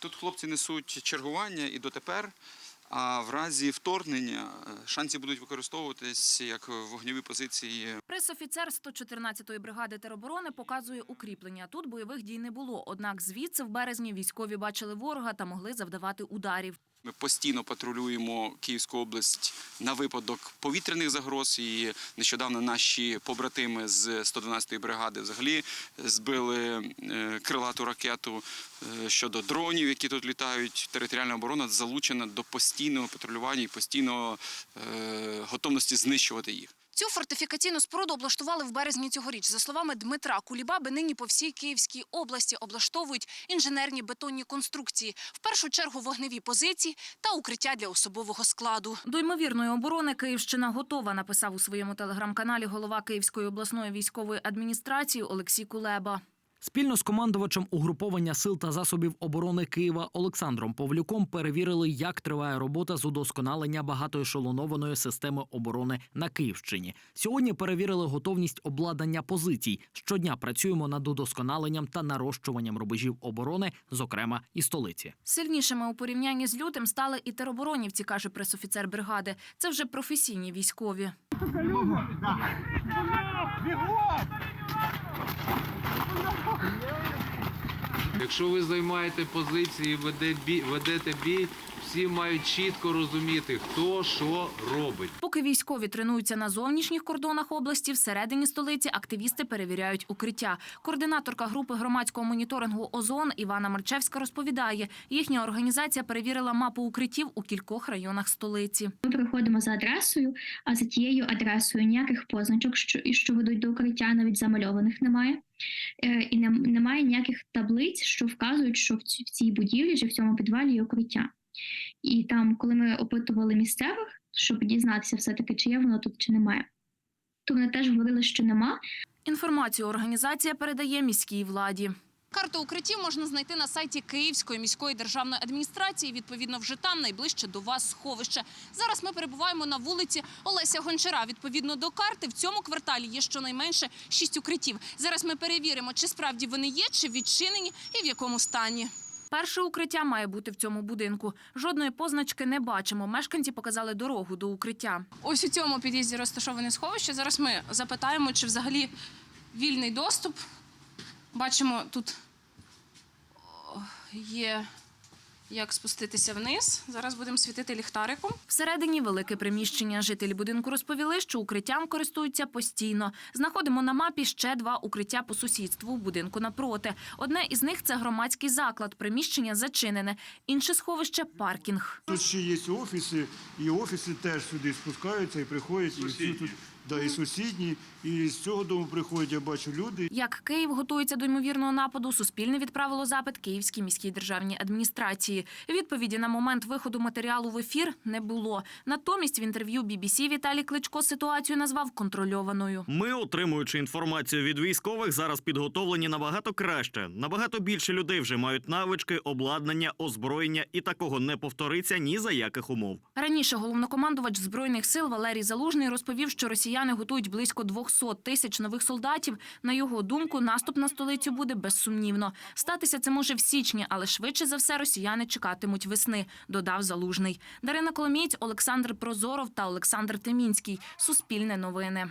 Тут хлопці несуть чергування і дотепер. А в разі вторгнення шанці шанси будуть використовуватись як вогневі позиції Пресофіцер 114-ї бригади тероборони показує укріплення. Тут бойових дій не було. Однак звідси в березні військові бачили ворога та могли завдавати ударів. Ми постійно патрулюємо Київську область на випадок повітряних загроз. І нещодавно наші побратими з 112-ї бригади взагалі збили е, крилату ракету Е, щодо дронів, які тут літають. Територіальна оборона залучена до постійного патрулювання і постійного е, готовності знищувати їх. Цю фортифікаційну споруду облаштували в березні цьогоріч. За словами Дмитра Кулібаби, нині по всій Київській області облаштовують інженерні бетонні конструкції, в першу чергу вогневі позиції та укриття для особового складу. До ймовірної оборони Київщина готова, написав у своєму телеграм-каналі голова Київської обласної військової адміністрації Олексій Кулеба. Спільно з командувачем угруповання сил та засобів оборони Києва Олександром Павлюком перевірили, як триває робота з удосконалення багатоешелонованої системи оборони на Київщині. Сьогодні перевірили готовність обладнання позицій. Щодня працюємо над удосконаленням та нарощуванням рубежів оборони, зокрема і столиці. Сильнішими у порівнянні з лютим стали і тероборонівці, каже пресофіцер бригади. Це вже професійні військові. Якщо ви займаєте позиції, веде бій, ведете бій, всі мають чітко розуміти, хто що робить. Поки військові тренуються на зовнішніх кордонах області, всередині столиці активісти перевіряють укриття. Координаторка групи громадського моніторингу ОЗОН Івана Марчевська розповідає, їхня організація перевірила мапу укриттів у кількох районах столиці. Ми приходимо за адресою, а за тією адресою ніяких позначок, що, і що ведуть до укриття, навіть замальованих немає. Е, І немає ніяких таблиць, що вказують, що в в цій будівлі чи в цьому підвалі є укриття. І там, коли ми опитували місцевих, щоб дізнатися все-таки, чи є воно тут, чи немає, то вони теж говорили, що нема, Інформацію організація передає міській владі. Карту укриттів можна знайти на сайті Київської міської державної адміністрації. Відповідно, вже там найближче до вас сховище. Зараз ми перебуваємо на вулиці Олеся Гончара. Відповідно до карти, в цьому кварталі є щонайменше шість укриттів. Зараз ми перевіримо, чи справді вони є, чи відчинені і в якому стані. Перше укриття має бути в цьому будинку. Жодної позначки не бачимо. Мешканці показали дорогу до укриття. Ось у цьому під'їзді розташоване сховище. Зараз ми запитаємо, чи взагалі вільний доступ. Бачимо, тут є як спуститися вниз. Зараз будемо світити ліхтариком. Всередині велике приміщення. Жителі будинку розповіли, що укриттям користуються постійно. Знаходимо на мапі ще два укриття по сусідству в будинку напроти. Одне із них це громадський заклад. Приміщення зачинене. Інше сховище паркінг. Тут ще є офіси, і офіси теж сюди спускаються і приходять, і всі тут да, і сусідні, і з цього дому приходять, я бачу люди. Як Київ готується до ймовірного нападу, Суспільне відправило запит Київській міській державній адміністрації. Відповіді на момент виходу матеріалу в ефір не було. Натомість в інтерв'ю BBC Віталій Кличко ситуацію назвав контрольованою. Ми, отримуючи інформацію від військових, зараз підготовлені набагато краще. Набагато більше людей вже мають навички, обладнання, озброєння, і такого не повториться ні за яких умов. Раніше головнокомандувач збройних сил Валерій Залужний розповів, що росіяни готують близько 200 тисяч нових солдатів. На його думку, наступ на столицю буде безсумнівно. Статися це може в січні, але швидше за все росіяни чекатимуть весни. Додав Залужний. Дарина Коломієць, Олександр Прозоров та Олександр Темінський. Суспільне новини.